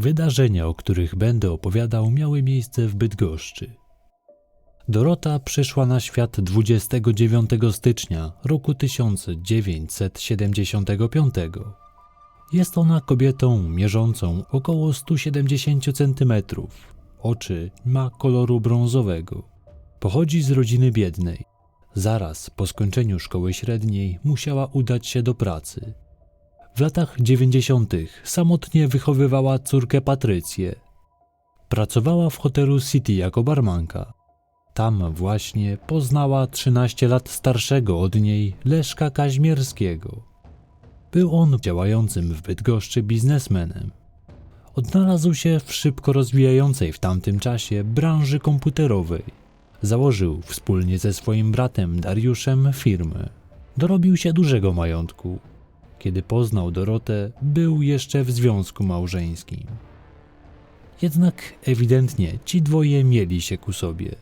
Wydarzenia, o których będę opowiadał, miały miejsce w Bydgoszczy. Dorota przyszła na świat 29 stycznia roku 1975. Jest ona kobietą mierzącą około 170 cm. Oczy ma koloru brązowego. Pochodzi z rodziny biednej. Zaraz po skończeniu szkoły średniej musiała udać się do pracy. W latach 90. samotnie wychowywała córkę Patrycję. Pracowała w hotelu City jako barmanka. Tam właśnie poznała 13 lat starszego od niej Leszka Kaźmierskiego. Był on działającym w Bydgoszczy biznesmenem. Odnalazł się w szybko rozwijającej w tamtym czasie branży komputerowej. Założył wspólnie ze swoim bratem Dariuszem firmę. Dorobił się dużego majątku. Kiedy poznał Dorotę, był jeszcze w związku małżeńskim. Jednak ewidentnie ci dwoje mieli się ku sobie.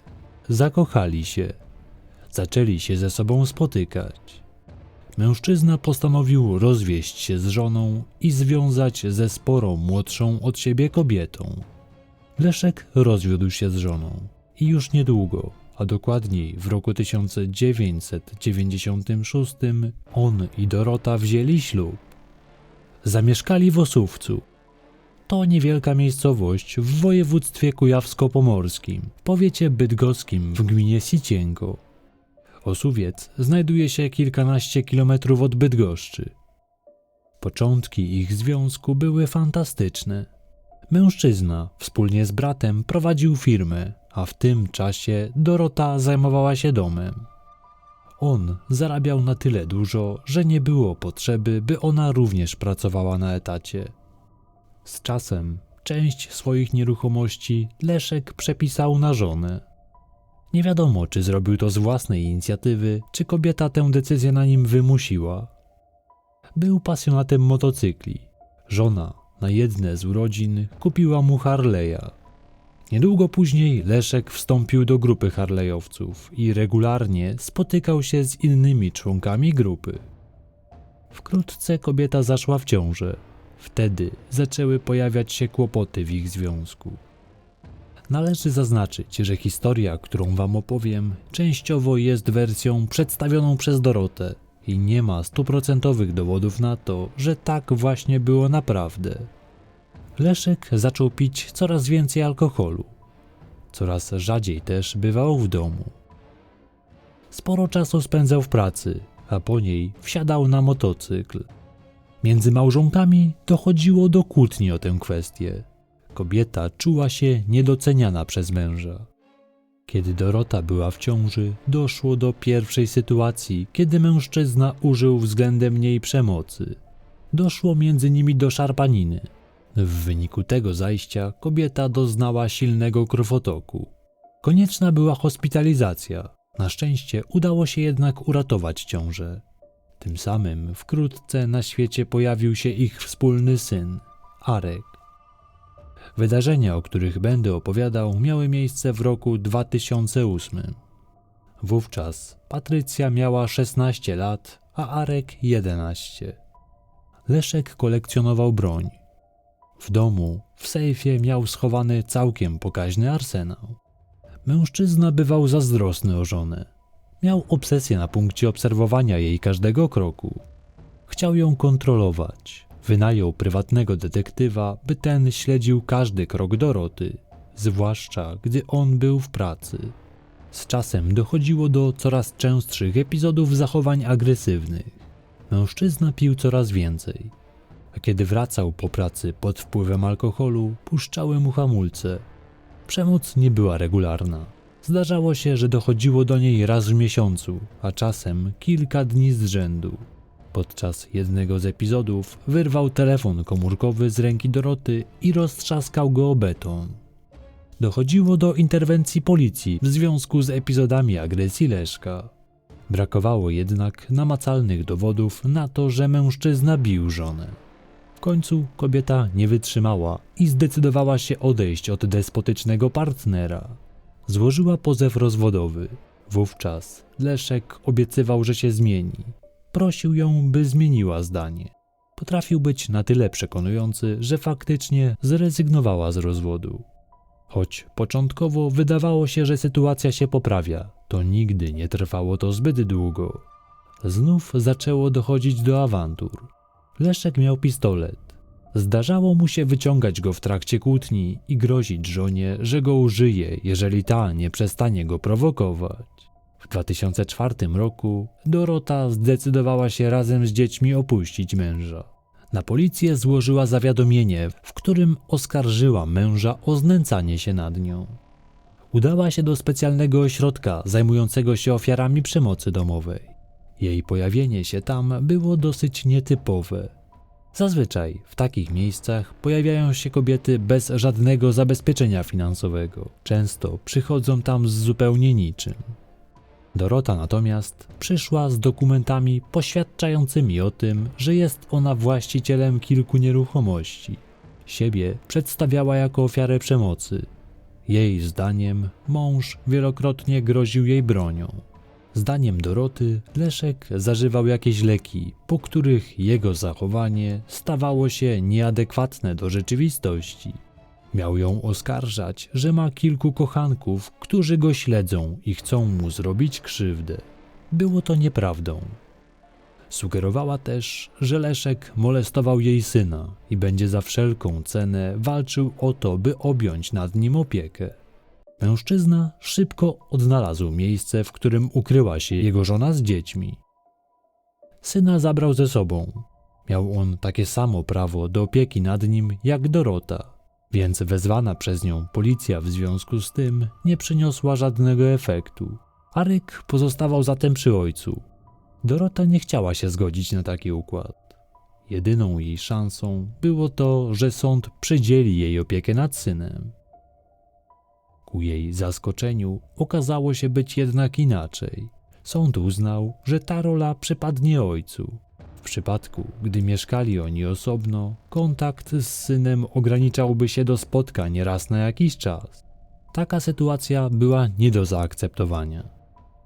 Zakochali się. Zaczęli się ze sobą spotykać. Mężczyzna postanowił rozwieść się z żoną i związać ze sporą młodszą od siebie kobietą. Leszek rozwiódł się z żoną i już niedługo, a dokładniej w roku 1996, on i Dorota wzięli ślub. Zamieszkali w Osówcu. To niewielka miejscowość w województwie kujawsko-pomorskim, powiecie bydgoskim w gminie Sicienko. Osówiec znajduje się kilkanaście kilometrów od Bydgoszczy. Początki ich związku były fantastyczne. Mężczyzna wspólnie z bratem prowadził firmę, a w tym czasie Dorota zajmowała się domem. On zarabiał na tyle dużo, że nie było potrzeby, by ona również pracowała na etacie. Z czasem część swoich nieruchomości Leszek przepisał na żonę. Nie wiadomo, czy zrobił to z własnej inicjatywy, czy kobieta tę decyzję na nim wymusiła. Był pasjonatem motocykli. Żona na jedne z urodzin kupiła mu Harley'a. Niedługo później Leszek wstąpił do grupy Harley'owców i regularnie spotykał się z innymi członkami grupy. Wkrótce kobieta zaszła w ciążę. Wtedy zaczęły pojawiać się kłopoty w ich związku. Należy zaznaczyć, że historia, którą Wam opowiem, częściowo jest wersją przedstawioną przez Dorotę i nie ma stuprocentowych dowodów na to, że tak właśnie było naprawdę. Leszek zaczął pić coraz więcej alkoholu. Coraz rzadziej też bywał w domu. Sporo czasu spędzał w pracy, a po niej wsiadał na motocykl. Między małżonkami dochodziło do kłótni o tę kwestię. Kobieta czuła się niedoceniana przez męża. Kiedy Dorota była w ciąży, doszło do pierwszej sytuacji, kiedy mężczyzna użył względem niej przemocy. Doszło między nimi do szarpaniny. W wyniku tego zajścia kobieta doznała silnego krwotoku. Konieczna była hospitalizacja. Na szczęście udało się jednak uratować ciążę. Tym samym wkrótce na świecie pojawił się ich wspólny syn, Arek. Wydarzenia, o których będę opowiadał, miały miejsce w roku 2008. Wówczas Patrycja miała 16 lat, a Arek 11. Leszek kolekcjonował broń. W domu, w sejfie miał schowany całkiem pokaźny arsenał. Mężczyzna bywał zazdrosny o żonę. Miał obsesję na punkcie obserwowania jej każdego kroku. Chciał ją kontrolować. Wynajął prywatnego detektywa, by ten śledził każdy krok Doroty, zwłaszcza gdy on był w pracy. Z czasem dochodziło do coraz częstszych epizodów zachowań agresywnych. Mężczyzna pił coraz więcej, a kiedy wracał po pracy pod wpływem alkoholu, puszczały mu hamulce. Przemoc nie była regularna. Zdarzało się, że dochodziło do niej raz w miesiącu, a czasem kilka dni z rzędu. Podczas jednego z epizodów wyrwał telefon komórkowy z ręki Doroty i roztrzaskał go o beton. Dochodziło do interwencji policji w związku z epizodami agresji Leszka. Brakowało jednak namacalnych dowodów na to, że mężczyzna bił żonę. Końcu kobieta nie wytrzymała i zdecydowała się odejść od despotycznego partnera. Złożyła pozew rozwodowy. Wówczas Leszek obiecywał, że się zmieni. Prosił ją, by zmieniła zdanie. potrafił być na tyle przekonujący, że faktycznie zrezygnowała z rozwodu. Choć początkowo wydawało się, że sytuacja się poprawia, to nigdy nie trwało to zbyt długo. Znów zaczęło dochodzić do awantur. Leszek miał pistolet. Zdarzało mu się wyciągać go w trakcie kłótni i grozić żonie, że go użyje, jeżeli ta nie przestanie go prowokować. W 2004 roku Dorota zdecydowała się razem z dziećmi opuścić męża. Na policję złożyła zawiadomienie, w którym oskarżyła męża o znęcanie się nad nią. Udała się do specjalnego ośrodka zajmującego się ofiarami przemocy domowej. Jej pojawienie się tam było dosyć nietypowe. Zazwyczaj w takich miejscach pojawiają się kobiety bez żadnego zabezpieczenia finansowego. Często przychodzą tam z zupełnie niczym. Dorota natomiast przyszła z dokumentami poświadczającymi o tym, że jest ona właścicielem kilku nieruchomości. Siebie przedstawiała jako ofiarę przemocy. Jej zdaniem mąż wielokrotnie groził jej bronią. Zdaniem Doroty, Leszek zażywał jakieś leki, po których jego zachowanie stawało się nieadekwatne do rzeczywistości. Miał ją oskarżać, że ma kilku kochanków, którzy go śledzą i chcą mu zrobić krzywdę. Było to nieprawdą. Sugerowała też, że Leszek molestował jej syna i będzie za wszelką cenę walczył o to, by objąć nad nim opiekę. Mężczyzna szybko odnalazł miejsce, w którym ukryła się jego żona z dziećmi. Syna zabrał ze sobą. Miał on takie samo prawo do opieki nad nim jak Dorota, więc wezwana przez nią policja w związku z tym nie przyniosła żadnego efektu. Aryk pozostawał zatem przy ojcu. Dorota nie chciała się zgodzić na taki układ. Jedyną jej szansą było to, że sąd przydzieli jej opiekę nad synem. Ku jej zaskoczeniu okazało się być jednak inaczej. Sąd uznał, że ta rola przypadnie ojcu. W przypadku, gdy mieszkali oni osobno, kontakt z synem ograniczałby się do spotkań raz na jakiś czas. Taka sytuacja była nie do zaakceptowania.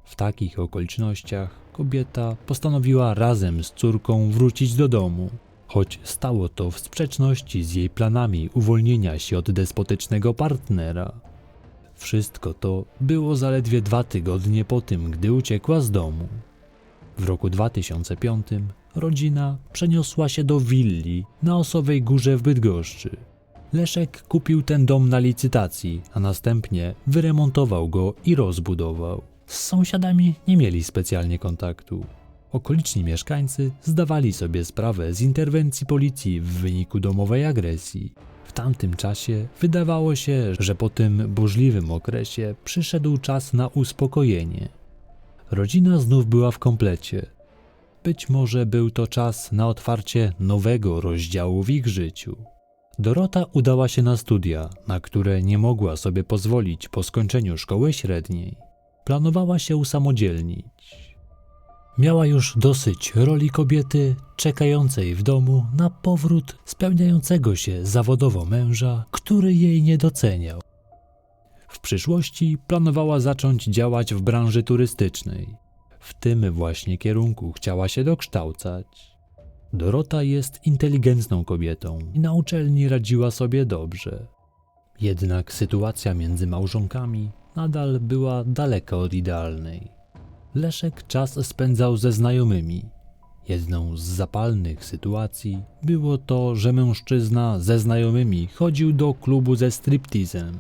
W takich okolicznościach kobieta postanowiła razem z córką wrócić do domu, choć stało to w sprzeczności z jej planami uwolnienia się od despotycznego partnera. Wszystko to było zaledwie dwa tygodnie po tym, gdy uciekła z domu. W roku 2005 rodzina przeniosła się do willi na Osowej Górze w Bydgoszczy. Leszek kupił ten dom na licytacji, a następnie wyremontował go i rozbudował. Z sąsiadami nie mieli specjalnie kontaktu. Okoliczni mieszkańcy zdawali sobie sprawę z interwencji policji w wyniku domowej agresji. W tamtym czasie wydawało się, że po tym burzliwym okresie przyszedł czas na uspokojenie. Rodzina znów była w komplecie. Być może był to czas na otwarcie nowego rozdziału w ich życiu. Dorota udała się na studia, na które nie mogła sobie pozwolić po skończeniu szkoły średniej. Planowała się usamodzielnić. Miała już dosyć roli kobiety czekającej w domu na powrót spełniającego się zawodowo męża, który jej nie doceniał. W przyszłości planowała zacząć działać w branży turystycznej. W tym właśnie kierunku chciała się dokształcać. Dorota jest inteligentną kobietą i na uczelni radziła sobie dobrze. Jednak sytuacja między małżonkami nadal była daleka od idealnej. Leszek czas spędzał ze znajomymi. Jedną z zapalnych sytuacji było to, że mężczyzna ze znajomymi chodził do klubu ze striptizem.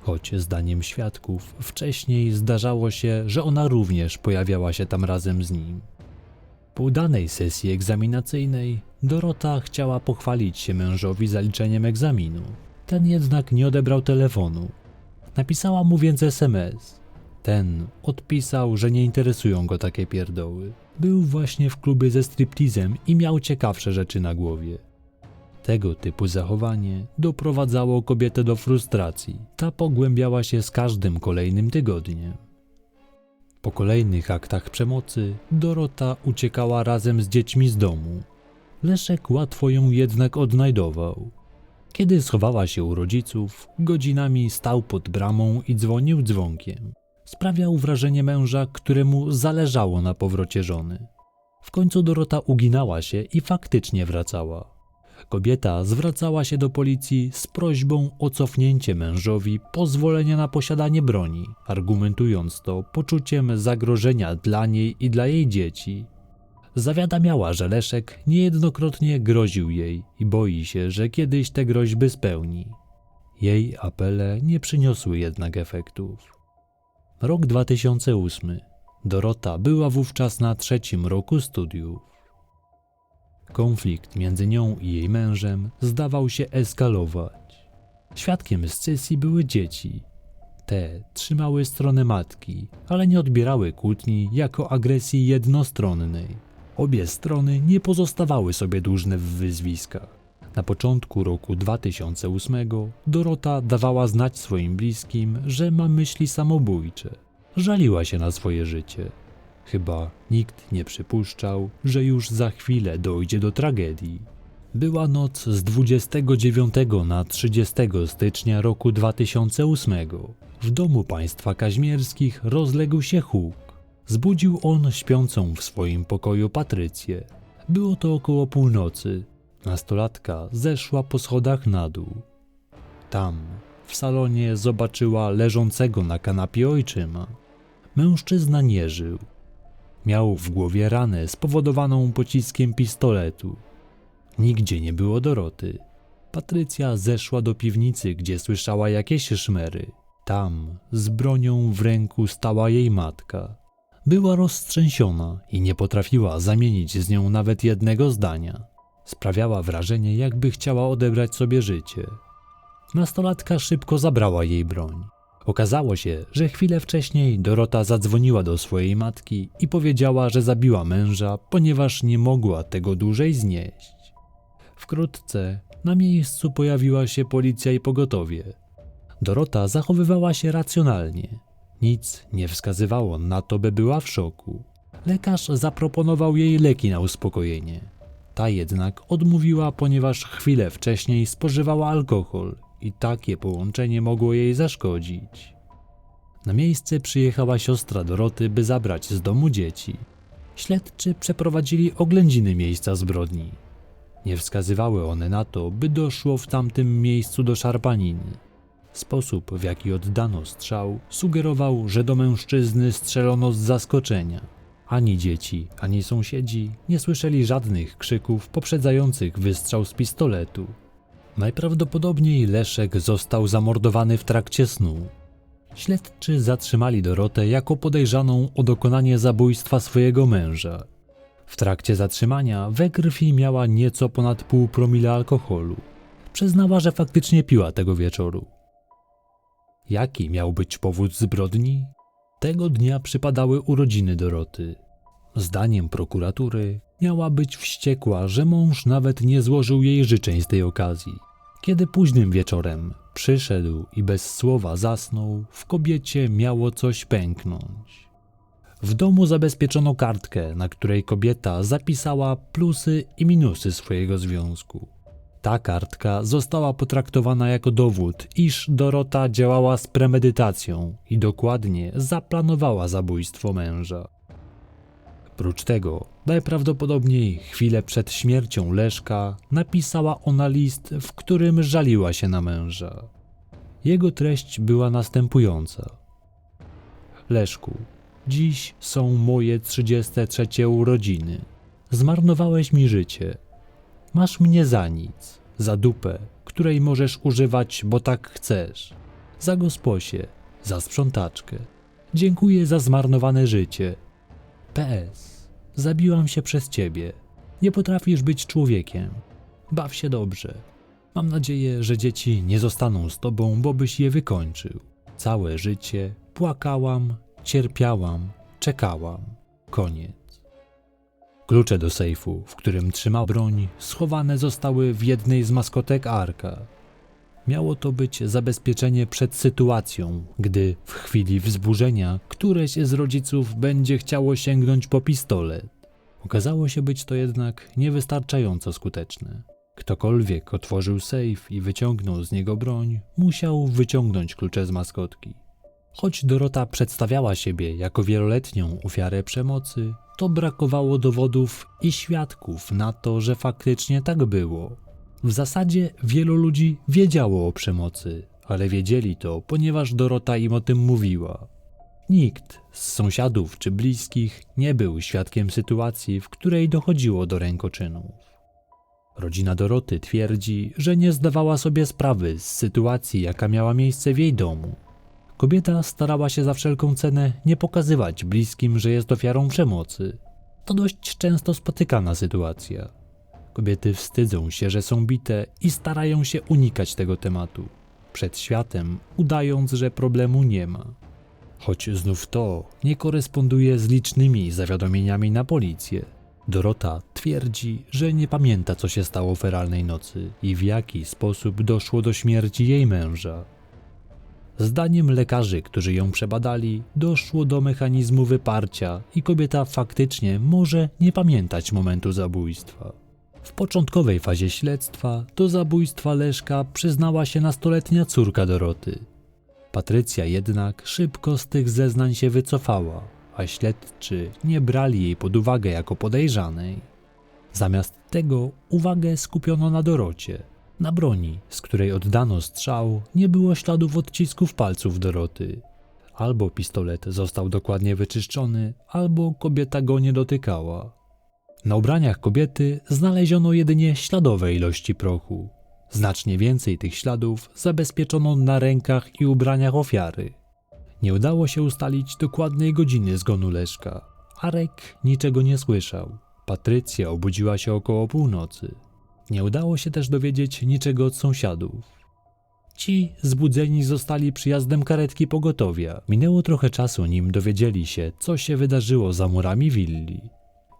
Choć zdaniem świadków wcześniej zdarzało się, że ona również pojawiała się tam razem z nim. Po udanej sesji egzaminacyjnej Dorota chciała pochwalić się mężowi zaliczeniem egzaminu. Ten jednak nie odebrał telefonu. Napisała mu więc SMS. Ten odpisał, że nie interesują go takie pierdoły. Był właśnie w klubie ze striptizem i miał ciekawsze rzeczy na głowie. Tego typu zachowanie doprowadzało kobietę do frustracji. Ta pogłębiała się z każdym kolejnym tygodniem. Po kolejnych aktach przemocy Dorota uciekała razem z dziećmi z domu. Leszek łatwo ją jednak odnajdował. Kiedy schowała się u rodziców, godzinami stał pod bramą i dzwonił dzwonkiem. Sprawiał wrażenie męża, któremu zależało na powrocie żony. W końcu Dorota uginała się i faktycznie wracała. Kobieta zwracała się do policji z prośbą o cofnięcie mężowi pozwolenia na posiadanie broni, argumentując to poczuciem zagrożenia dla niej i dla jej dzieci. Zawiadamiała, że Leszek niejednokrotnie groził jej i boi się, że kiedyś te groźby spełni. Jej apele nie przyniosły jednak efektów. Rok 2008. Dorota była wówczas na trzecim roku studiów. Konflikt między nią i jej mężem zdawał się eskalować. Świadkiem scysji były dzieci. Te trzymały stronę matki, ale nie odbierały kłótni jako agresji jednostronnej. Obie strony nie pozostawały sobie dłużne w wyzwiskach. Na początku roku 2008 Dorota dawała znać swoim bliskim, że ma myśli samobójcze. Żaliła się na swoje życie. Chyba nikt nie przypuszczał, że już za chwilę dojdzie do tragedii. Była noc z 29 na 30 stycznia roku 2008. W domu państwa kaźmierskich rozległ się huk. Zbudził on śpiącą w swoim pokoju Patrycję. Było to około północy. Nastolatka zeszła po schodach na dół. Tam, w salonie, zobaczyła leżącego na kanapie ojczyma. Mężczyzna nie żył. Miał w głowie ranę spowodowaną pociskiem pistoletu. Nigdzie nie było Doroty. Patrycja zeszła do piwnicy, gdzie słyszała jakieś szmery. Tam, z bronią w ręku, stała jej matka. Była roztrzęsiona i nie potrafiła zamienić z nią nawet jednego zdania. Sprawiała wrażenie, jakby chciała odebrać sobie życie. Nastolatka szybko zabrała jej broń. Okazało się, że chwilę wcześniej Dorota zadzwoniła do swojej matki i powiedziała, że zabiła męża, ponieważ nie mogła tego dłużej znieść. Wkrótce na miejscu pojawiła się policja i pogotowie. Dorota zachowywała się racjonalnie. Nic nie wskazywało na to, by była w szoku. Lekarz zaproponował jej leki na uspokojenie. Ta jednak odmówiła, ponieważ chwilę wcześniej spożywała alkohol i takie połączenie mogło jej zaszkodzić. Na miejsce przyjechała siostra Doroty, by zabrać z domu dzieci. Śledczy przeprowadzili oględziny miejsca zbrodni. Nie wskazywały one na to, by doszło w tamtym miejscu do szarpaniny. Sposób, w jaki oddano strzał, sugerował, że do mężczyzny strzelono z zaskoczenia. Ani dzieci, ani sąsiedzi nie słyszeli żadnych krzyków poprzedzających wystrzał z pistoletu. Najprawdopodobniej Leszek został zamordowany w trakcie snu. Śledczy zatrzymali Dorotę jako podejrzaną o dokonanie zabójstwa swojego męża. W trakcie zatrzymania we krwi miała nieco ponad pół promila alkoholu. Przyznała, że faktycznie piła tego wieczoru. Jaki miał być powód zbrodni? Tego dnia przypadały urodziny Doroty. Zdaniem prokuratury miała być wściekła, że mąż nawet nie złożył jej życzeń z tej okazji. Kiedy późnym wieczorem przyszedł i bez słowa zasnął, w kobiecie miało coś pęknąć. W domu zabezpieczono kartkę, na której kobieta zapisała plusy i minusy swojego związku. Ta kartka została potraktowana jako dowód, iż Dorota działała z premedytacją i dokładnie zaplanowała zabójstwo męża. Prócz tego, najprawdopodobniej chwilę przed śmiercią Leszka napisała ona list, w którym żaliła się na męża. Jego treść była następująca: Leszku, dziś są moje 33 urodziny. Zmarnowałeś mi życie. Masz mnie za nic, za dupę, której możesz używać, bo tak chcesz. Za gosposie, za sprzątaczkę. Dziękuję za zmarnowane życie. PS. Zabiłam się przez ciebie. Nie potrafisz być człowiekiem. Baw się dobrze. Mam nadzieję, że dzieci nie zostaną z tobą, bo byś je wykończył. Całe życie płakałam, cierpiałam, czekałam. Koniec. Klucze do sejfu, w którym trzymał broń, schowane zostały w jednej z maskotek Arka. Miało to być zabezpieczenie przed sytuacją, gdy w chwili wzburzenia któreś z rodziców będzie chciało sięgnąć po pistolet. Okazało się być to jednak niewystarczająco skuteczne. Ktokolwiek otworzył sejf i wyciągnął z niego broń, musiał wyciągnąć klucze z maskotki. Choć Dorota przedstawiała siebie jako wieloletnią ofiarę przemocy, to brakowało dowodów i świadków na to, że faktycznie tak było. W zasadzie wielu ludzi wiedziało o przemocy, ale wiedzieli to, ponieważ Dorota im o tym mówiła. Nikt z sąsiadów czy bliskich nie był świadkiem sytuacji, w której dochodziło do rękoczynów. Rodzina Doroty twierdzi, że nie zdawała sobie sprawy z sytuacji, jaka miała miejsce w jej domu. Kobieta starała się za wszelką cenę nie pokazywać bliskim, że jest ofiarą przemocy. To dość często spotykana sytuacja. Kobiety wstydzą się, że są bite i starają się unikać tego tematu. Przed światem, udając, że problemu nie ma. Choć znów to nie koresponduje z licznymi zawiadomieniami na policję. Dorota twierdzi, że nie pamięta, co się stało feralnej nocy i w jaki sposób doszło do śmierci jej męża. Zdaniem lekarzy, którzy ją przebadali, doszło do mechanizmu wyparcia i kobieta faktycznie może nie pamiętać momentu zabójstwa. W początkowej fazie śledztwa do zabójstwa Leszka przyznała się nastoletnia córka Doroty. Patrycja jednak szybko z tych zeznań się wycofała, a śledczy nie brali jej pod uwagę jako podejrzanej. Zamiast tego uwagę skupiono na Dorocie. Na broni, z której oddano strzał, nie było śladów odcisków palców Doroty. Albo pistolet został dokładnie wyczyszczony, albo kobieta go nie dotykała. Na ubraniach kobiety znaleziono jedynie śladowe ilości prochu. Znacznie więcej tych śladów zabezpieczono na rękach i ubraniach ofiary. Nie udało się ustalić dokładnej godziny zgonu Leszka. Arek niczego nie słyszał. Patrycja obudziła się około północy. Nie udało się też dowiedzieć niczego od sąsiadów. Ci zbudzeni zostali przyjazdem karetki pogotowia. Minęło trochę czasu, nim dowiedzieli się, co się wydarzyło za murami willi.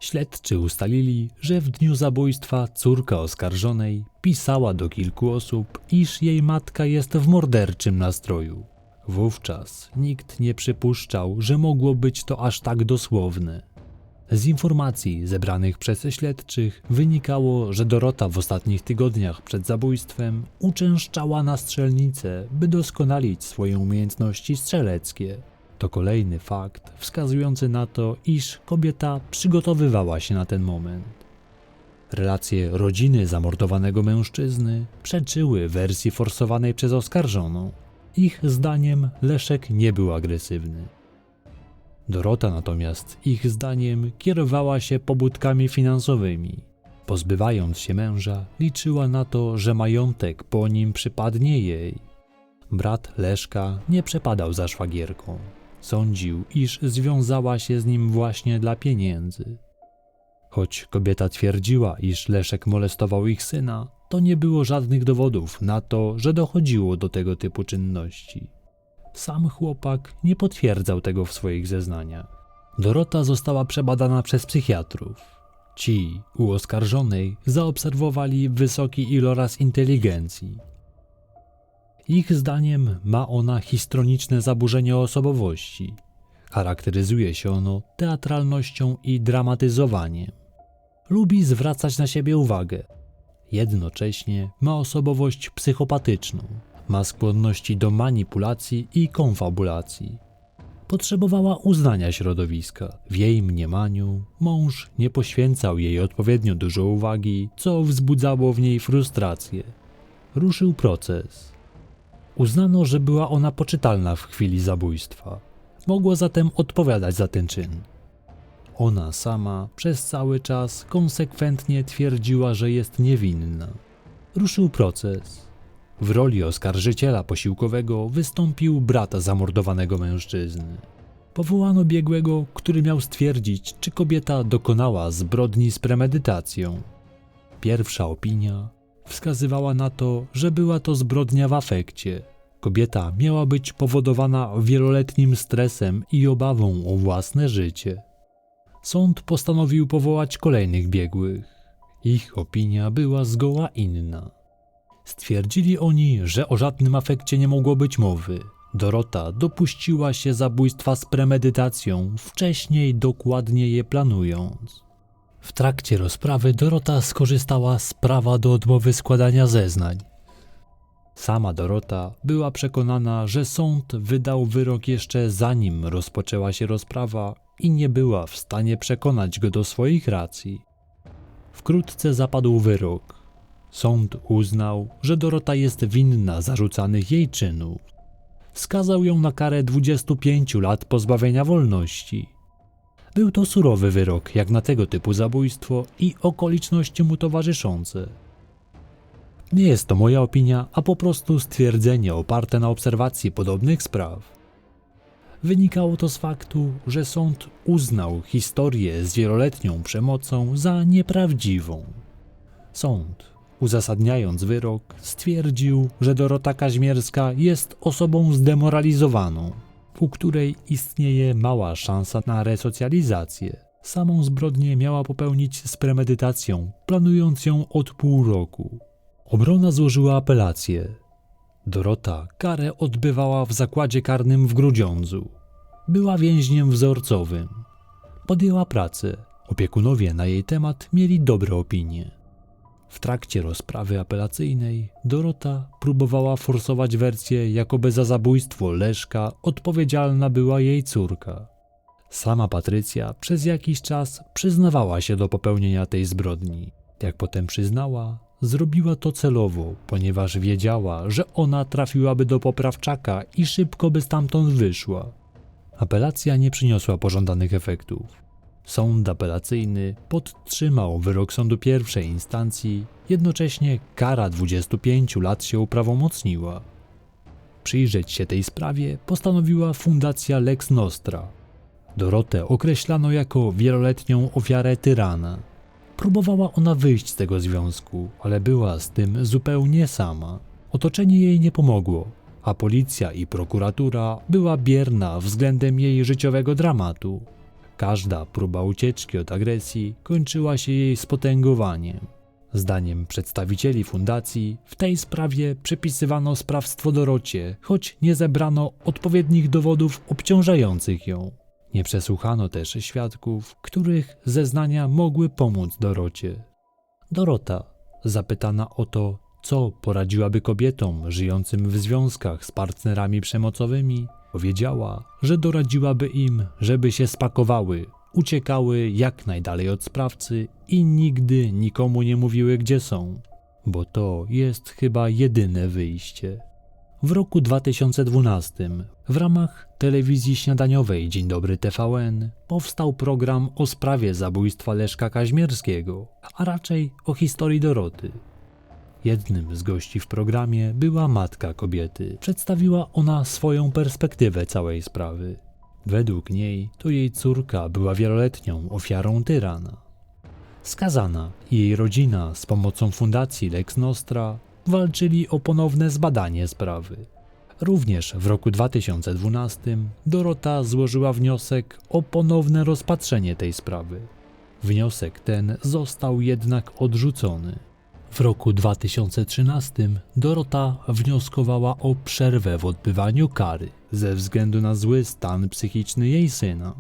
Śledczy ustalili, że w dniu zabójstwa córka oskarżonej pisała do kilku osób, iż jej matka jest w morderczym nastroju. Wówczas nikt nie przypuszczał, że mogło być to aż tak dosłowne. Z informacji zebranych przez śledczych wynikało, że Dorota w ostatnich tygodniach przed zabójstwem uczęszczała na strzelnicę, by doskonalić swoje umiejętności strzeleckie. To kolejny fakt wskazujący na to, iż kobieta przygotowywała się na ten moment. Relacje rodziny zamordowanego mężczyzny przeczyły wersji forsowanej przez oskarżoną. Ich zdaniem Leszek nie był agresywny. Dorota natomiast ich zdaniem kierowała się pobudkami finansowymi. Pozbywając się męża, liczyła na to, że majątek po nim przypadnie jej. Brat Leszka nie przepadał za szwagierką. Sądził, iż związała się z nim właśnie dla pieniędzy. Choć kobieta twierdziła, iż Leszek molestował ich syna, to nie było żadnych dowodów na to, że dochodziło do tego typu czynności. Sam chłopak nie potwierdzał tego w swoich zeznaniach. Dorota została przebadana przez psychiatrów. Ci u oskarżonej zaobserwowali wysoki iloraz inteligencji. Ich zdaniem ma ona histroniczne zaburzenie osobowości. Charakteryzuje się ono teatralnością i dramatyzowaniem. Lubi zwracać na siebie uwagę. Jednocześnie ma osobowość psychopatyczną. Ma skłonności do manipulacji i konfabulacji. Potrzebowała uznania środowiska. W jej mniemaniu mąż nie poświęcał jej odpowiednio dużo uwagi, co wzbudzało w niej frustrację. Ruszył proces. Uznano, że była ona poczytalna w chwili zabójstwa. Mogła zatem odpowiadać za ten czyn. Ona sama przez cały czas konsekwentnie twierdziła, że jest niewinna. Ruszył proces. W roli oskarżyciela posiłkowego wystąpił brat zamordowanego mężczyzny. Powołano biegłego, który miał stwierdzić, czy kobieta dokonała zbrodni z premedytacją. Pierwsza opinia wskazywała na to, że była to zbrodnia w afekcie. Kobieta miała być powodowana wieloletnim stresem i obawą o własne życie. Sąd postanowił powołać kolejnych biegłych. Ich opinia była zgoła inna. Stwierdzili oni, że o żadnym afekcie nie mogło być mowy. Dorota dopuściła się zabójstwa z premedytacją, wcześniej dokładnie je planując. W trakcie rozprawy Dorota skorzystała z prawa do odmowy składania zeznań. Sama Dorota była przekonana, że sąd wydał wyrok jeszcze zanim rozpoczęła się rozprawa i nie była w stanie przekonać go do swoich racji. Wkrótce zapadł wyrok. Sąd uznał, że Dorota jest winna zarzucanych jej czynów. Skazał ją na karę 25 lat pozbawienia wolności. Był to surowy wyrok, jak na tego typu zabójstwo i okoliczności mu towarzyszące. Nie jest to moja opinia, a po prostu stwierdzenie oparte na obserwacji podobnych spraw. Wynikało to z faktu, że sąd uznał historię z wieloletnią przemocą za nieprawdziwą. Sąd, uzasadniając wyrok, stwierdził, że Dorota Kaźmierska jest osobą zdemoralizowaną, u której istnieje mała szansa na resocjalizację. Samą zbrodnię miała popełnić z premedytacją, planując ją od pół roku. Obrona złożyła apelację. Dorota karę odbywała w zakładzie karnym w Grudziądzu. Była więźniem wzorcowym. Podjęła pracę. Opiekunowie na jej temat mieli dobre opinie. W trakcie rozprawy apelacyjnej Dorota próbowała forsować wersję, jakoby za zabójstwo Leszka odpowiedzialna była jej córka. Sama Patrycja przez jakiś czas przyznawała się do popełnienia tej zbrodni. Jak potem przyznała, zrobiła to celowo, ponieważ wiedziała, że ona trafiłaby do poprawczaka i szybko by stamtąd wyszła. Apelacja nie przyniosła pożądanych efektów. Sąd apelacyjny podtrzymał wyrok sądu pierwszej instancji, jednocześnie kara 25 lat się uprawomocniła. Przyjrzeć się tej sprawie postanowiła Fundacja Lex Nostra. Dorotę określano jako wieloletnią ofiarę tyrana. Próbowała ona wyjść z tego związku, ale była z tym zupełnie sama. Otoczenie jej nie pomogło, a policja i prokuratura była bierna względem jej życiowego dramatu. Każda próba ucieczki od agresji kończyła się jej spotęgowaniem. Zdaniem przedstawicieli fundacji, w tej sprawie przypisywano sprawstwo Dorocie, choć nie zebrano odpowiednich dowodów obciążających ją. Nie przesłuchano też świadków, których zeznania mogły pomóc Dorocie. Dorota, zapytana o to, co poradziłaby kobietom żyjącym w związkach z partnerami przemocowymi, powiedziała, że doradziłaby im, żeby się spakowały, uciekały jak najdalej od sprawcy i nigdy nikomu nie mówiły, gdzie są, bo to jest chyba jedyne wyjście. W roku 2012 w ramach telewizji śniadaniowej Dzień Dobry TVN powstał program o sprawie zabójstwa Leszka Kaźmierskiego, a raczej o historii Doroty. Jednym z gości w programie była matka kobiety. Przedstawiła ona swoją perspektywę całej sprawy. Według niej to jej córka była wieloletnią ofiarą tyrana. Skazana i jej rodzina z pomocą fundacji Lex Nostra walczyli o ponowne zbadanie sprawy. Również w roku 2012 Dorota złożyła wniosek o ponowne rozpatrzenie tej sprawy. Wniosek ten został jednak odrzucony. W roku 2013 Dorota wnioskowała o przerwę w odbywaniu kary ze względu na zły stan psychiczny jej syna.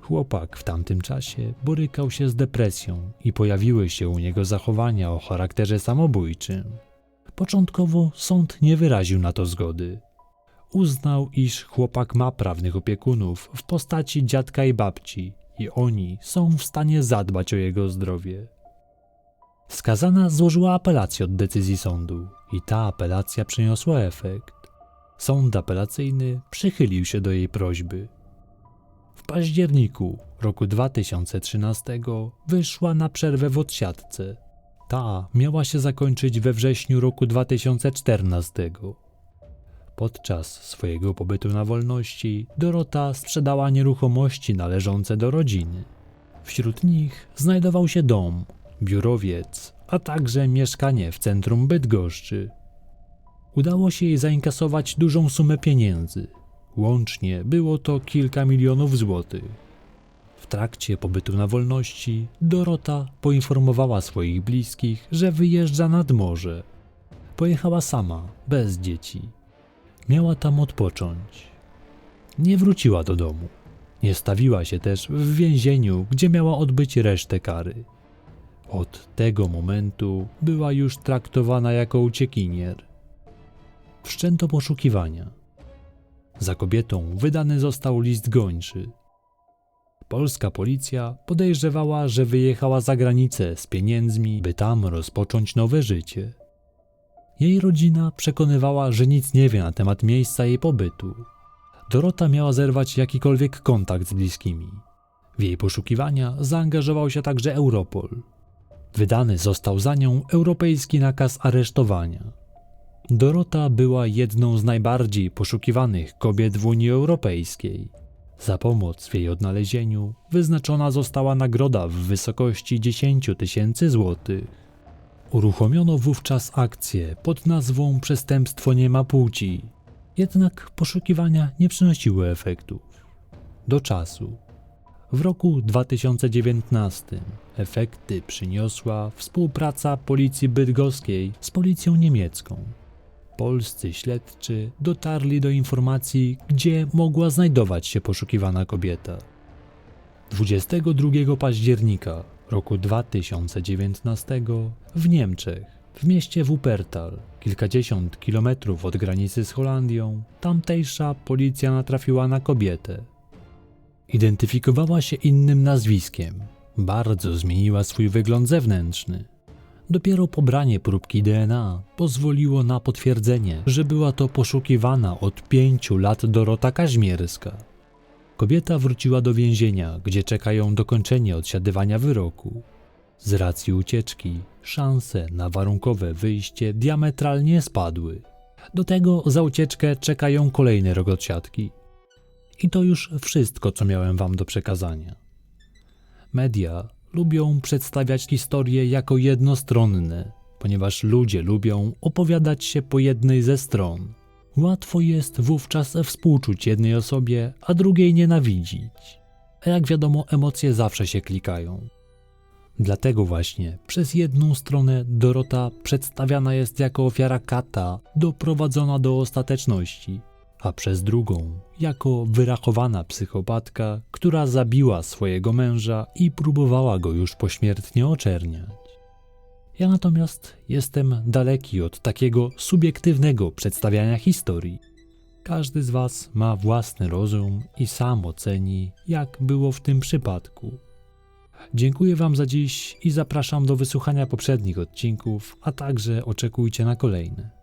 Chłopak w tamtym czasie borykał się z depresją i pojawiły się u niego zachowania o charakterze samobójczym. Początkowo sąd nie wyraził na to zgody. Uznał, iż chłopak ma prawnych opiekunów w postaci dziadka i babci i oni są w stanie zadbać o jego zdrowie. Skazana złożyła apelację od decyzji sądu i ta apelacja przyniosła efekt. Sąd apelacyjny przychylił się do jej prośby. W październiku roku 2013 wyszła na przerwę w odsiadce. Ta miała się zakończyć we wrześniu roku 2014. Podczas swojego pobytu na wolności Dorota sprzedała nieruchomości należące do rodziny. Wśród nich znajdował się dom, biurowiec, a także mieszkanie w centrum Bydgoszczy. Udało się jej zainkasować dużą sumę pieniędzy. Łącznie było to kilka milionów złotych. W trakcie pobytu na wolności Dorota poinformowała swoich bliskich, że wyjeżdża nad morze. Pojechała sama, bez dzieci. Miała tam odpocząć. Nie wróciła do domu. Nie stawiła się też w więzieniu, gdzie miała odbyć resztę kary. Od tego momentu była już traktowana jako uciekinier. wszczęto poszukiwania. Za kobietą wydany został list gończy. Polska policja podejrzewała, że wyjechała za granicę z pieniędzmi, by tam rozpocząć nowe życie. Jej rodzina przekonywała, że nic nie wie na temat miejsca jej pobytu. Dorota miała zerwać jakikolwiek kontakt z bliskimi. W jej poszukiwania zaangażował się także Europol. Wydany został za nią europejski nakaz aresztowania. Dorota była jedną z najbardziej poszukiwanych kobiet w Unii Europejskiej. Za pomoc w jej odnalezieniu wyznaczona została nagroda w wysokości 10 tysięcy złotych. Uruchomiono wówczas akcję pod nazwą Przestępstwo nie ma płci. Jednak poszukiwania nie przynosiły efektów. Do czasu. W roku 2019 efekty przyniosła współpraca policji bydgoskiej z policją niemiecką. Polscy śledczy dotarli do informacji, gdzie mogła znajdować się poszukiwana kobieta. 22 października roku 2019 w Niemczech, w mieście Wuppertal, kilkadziesiąt kilometrów od granicy z Holandią, tamtejsza policja natrafiła na kobietę. Identyfikowała się innym nazwiskiem, bardzo zmieniła swój wygląd zewnętrzny. Dopiero pobranie próbki DNA pozwoliło na potwierdzenie, że była to poszukiwana od pięciu lat Dorota Kaźmierska. Kobieta wróciła do więzienia, gdzie czeka ją dokończenie odsiadywania wyroku. Z racji ucieczki szanse na warunkowe wyjście diametralnie spadły. Do tego za ucieczkę czekają kolejne rok odsiadki. I to już wszystko, co miałem wam do przekazania. Media lubią przedstawiać historie jako jednostronne, ponieważ ludzie lubią opowiadać się po jednej ze stron. Łatwo jest wówczas współczuć jednej osobie, a drugiej nienawidzić. A jak wiadomo, emocje zawsze się klikają. Dlatego właśnie przez jedną stronę Dorota przedstawiana jest jako ofiara kata, doprowadzona do ostateczności, a przez drugą jako wyrachowana psychopatka, która zabiła swojego męża i próbowała go już pośmiertnie oczerniać. Ja natomiast jestem daleki od takiego subiektywnego przedstawiania historii. Każdy z Was ma własny rozum i sam oceni, jak było w tym przypadku. Dziękuję Wam za dziś i zapraszam do wysłuchania poprzednich odcinków, a także oczekujcie na kolejne.